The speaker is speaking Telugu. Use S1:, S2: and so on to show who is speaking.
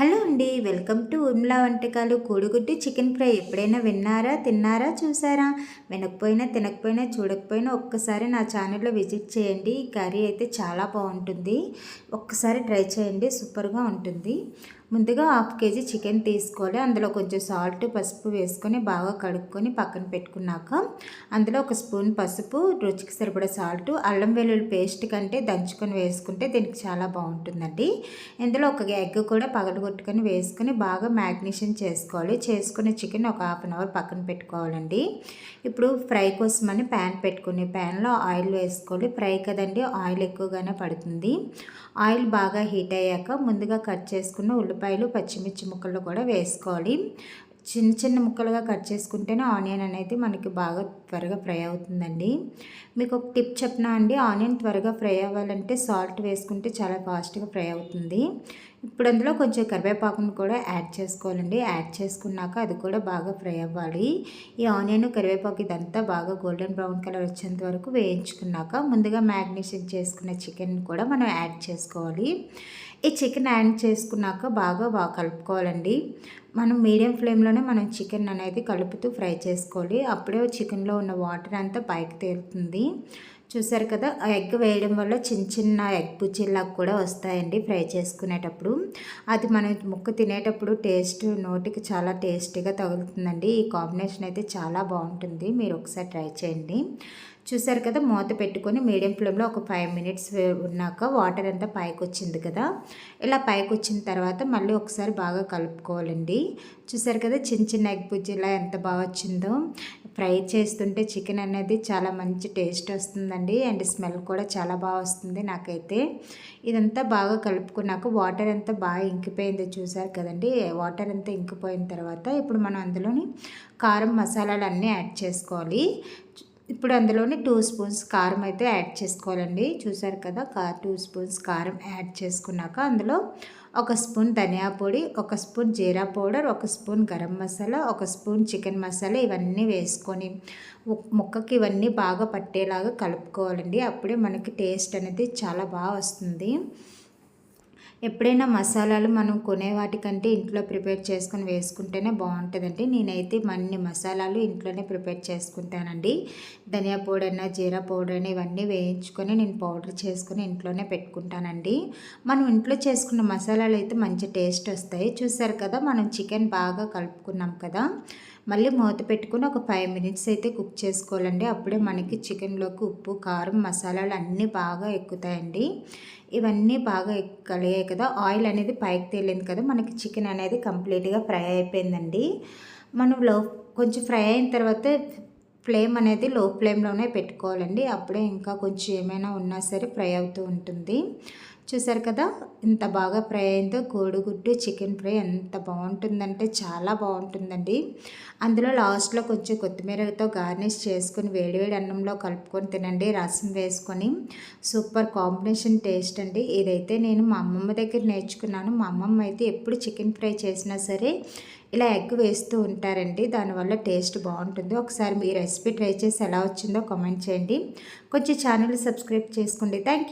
S1: హలో అండి వెల్కమ్ టు ఉమ్లా వంటకాలు. కోడిగుడ్డి చికెన్ ఫ్రై ఎప్పుడైనా విన్నారా తిన్నారా చూసారా? వినకపోయినా తినకపోయినా చూడకపోయినా ఒక్కసారి నా ఛానల్లో విజిట్ చేయండి. ఈ కర్రీ అయితే చాలా బాగుంటుంది. ఒక్కసారి ట్రై చేయండి సూపర్గా ఉంటుంది. ముందుగా హాఫ్ కేజీ చికెన్ తీసుకోవాలి. అందులో కొంచెం సాల్ట్ పసుపు వేసుకొని బాగా కడుక్కొని పక్కన పెట్టుకున్నాక అందులో ఒక స్పూన్ పసుపు రుచికి సరిపడా సాల్ట్ అల్లం వెల్లుల్లి పేస్ట్ కంటే దంచుకొని వేసుకుంటే దీనికి చాలా బాగుంటుందండి. ఇందులో ఒక ఎగ్ కూడా పగలగొట్టుకొని వేసుకొని బాగా మ్యాగ్నేషన్ చేసుకోవాలి. చేసుకునే చికెన్ ఒక హాఫ్ అన్ అవర్ పక్కన పెట్టుకోవాలండి. ఇప్పుడు ఫ్రై కోసమని ప్యాన్ పెట్టుకుని ప్యాన్లో ఆయిల్ వేసుకోవాలి. ఫ్రై కదండి ఆయిల్ ఎక్కువగానే పడుతుంది. ఆయిల్ బాగా హీట్ అయ్యాక ముందుగా కట్ చేసుకున్న ఉల్లిపాయలు పచ్చిమిర్చి ముక్కలు కూడా వేసుకోవాలి. చిన్న చిన్న ముక్కలుగా కట్ చేసుకుంటేనే ఆనియన్ అనేది మనకి బాగా త్వరగా ఫ్రై అవుతుందండి. మీకు ఒక టిప్ చెప్పినా అండి? ఆనియన్ త్వరగా ఫ్రై అవ్వాలంటే సాల్ట్ వేసుకుంటే చాలా ఫాస్ట్గా ఫ్రై అవుతుంది. ఇప్పుడు అందులో కొంచెం కరివేపాకును కూడా యాడ్ చేసుకోవాలండి. యాడ్ చేసుకున్నాక అది కూడా బాగా ఫ్రై అవ్వాలి. ఈ ఆనియన్ కరివేపాకు ఇదంతా బాగా గోల్డెన్ బ్రౌన్ కలర్ వచ్చేంత వరకు వేయించుకున్నాక ముందుగా మ్యాగ్నేషన్ చేసుకున్న చికెన్ కూడా మనం యాడ్ చేసుకోవాలి. ఈ చికెన్ యాడ్ చేసుకున్నాక బాగా బాగా కలుపుకోవాలండి. మనం మీడియం ఫ్లేమ్లోనే మనం చికెన్ అనేది కలుపుతూ ఫ్రై చేసుకోవాలి. అప్పుడే చికెన్లో ఉన్న వాటర్ అంతా పైకి తేలుతుంది. చూసారు కదా ఆ ఎగ్ వేయడం వల్ల చిన్న చిన్న ఎగ్ బుజ్జిల్లాగా కూడా వస్తాయండి ఫ్రై చేసుకునేటప్పుడు. అది మనం ముక్క తినేటప్పుడు టేస్ట్ నోటికి చాలా టేస్టీగా తగులుతుందండి. ఈ కాంబినేషన్ అయితే చాలా బాగుంటుంది. మీరు ఒకసారి ట్రై చేయండి. చూసారు కదా మూత పెట్టుకొని మీడియం ఫ్లేమ్లో ఒక ఫైవ్ మినిట్స్ ఉన్నాక వాటర్ అంతా పైకి వచ్చింది కదా. ఇలా పైకి వచ్చిన తర్వాత మళ్ళీ ఒకసారి బాగా కలుపుకోవాలండి. చూసారు కదా చిన్న చిన్న ఎగ్ బుజ్జిలా ఎంత బాగా వచ్చిందో. ఫ్రై చేస్తుంటే చికెన్ అనేది చాలా మంచి టేస్ట్ వస్తుందండి. అండ్ స్మెల్ కూడా చాలా బాగా వస్తుంది నాకైతే. ఇదంతా బాగా కలుపుకున్నాక వాటర్ అంతా బాగా ఇంకిపోయింది చూసారు కదండి. వాటర్ అంతా ఇంకిపోయిన తర్వాత ఇప్పుడు మనం అందులోని కారం మసాలాలు అన్నీ యాడ్ చేసుకోవాలి. ఇప్పుడు అందులోని టూ స్పూన్స్ కారం అయితే యాడ్ చేసుకోవాలండి. చూసారు కదా కా టూ స్పూన్స్ కారం యాడ్ చేసుకున్నాక అందులో ఒక స్పూన్ ధనియా పొడి ఒక స్పూన్ జీరా పౌడర్ ఒక స్పూన్ గరం మసాలా ఒక స్పూన్ చికెన్ మసాలా ఇవన్నీ వేసుకొని ముక్కకి ఇవన్నీ బాగా పట్టేలాగా కలుపుకోవాలండి. అప్పుడే మనకి టేస్ట్ అనేది చాలా బాగా వస్తుంది. ఎప్పుడైనా మసాలాలు మనం కొనే వాటికంటే ఇంట్లో ప్రిపేర్ చేసుకొని వేసుకుంటేనే బాగుంటుందండి. నేనైతే మన్ని మసాలాలు ఇంట్లోనే ప్రిపేర్ చేసుకుంటానండి. ధనియా పౌడర్ అయినా జీరా పౌడర్ అయినా ఇవన్నీ వేయించుకొని నేను పౌడర్ చేసుకొని ఇంట్లోనే పెట్టుకుంటానండి. మనం ఇంట్లో చేసుకున్న మసాలాలు అయితే మంచి టేస్ట్ వస్తాయి. చూసారు కదా మనం చికెన్ బాగా కలుపుకున్నాం కదా. మళ్ళీ మూత పెట్టుకుని ఒక ఫైవ్ మినిట్స్ అయితే కుక్ చేసుకోవాలండి. అప్పుడే మనకి చికెన్లోకి ఉప్పు కారం మసాలాలు అన్నీ బాగా ఎక్కుతాయండి. ఇవన్నీ బాగా కలిగాయి కదా. ఆయిల్ అనేది పైకి తేలింది కదా. మనకి చికెన్ అనేది కంప్లీట్గా ఫ్రై అయిపోయిందండి. మనం లో కొంచెం ఫ్రై అయిన తర్వాత ఫ్లేమ్ అనేది లో ఫ్లేమ్లోనే పెట్టుకోవాలండి. అప్పుడే ఇంకా కొంచెం ఏమైనా ఉన్నా సరే ఫ్రై అవుతూ ఉంటుంది. చూసారు కదా? ఇంత బాగా ఫ్రై అయిందో కోడిగుడ్డు చికెన్ ఫ్రై ఎంత బాగుంటుందంటే చాలా బాగుంటుందండి. అందులో లాస్ట్లో కొంచెం కొత్తిమీరతో గార్నిష్ చేసుకొని వేడివేడి అన్నంలో కలుపుకొని తినండి రసం వేసుకొని. సూపర్ కాంబినేషన్ టేస్ట్ అండి. ఇదైతే నేను మా అమ్మమ్మ దగ్గర నేర్చుకున్నాను. మా అమ్మమ్మ అయితే ఎప్పుడు చికెన్ ఫ్రై చేసినా సరే ఇలా ఎగ్ వేస్తూ ఉంటారండి. దానివల్ల టేస్ట్ బాగుంటుంది. ఒకసారి మీ రెసిపీ ట్రై చేసి ఎలా వచ్చిందో కామెంట్ చేయండి. కొంచెం ఛానల్ సబ్స్క్రైబ్ చేసుకోండి. థ్యాంక్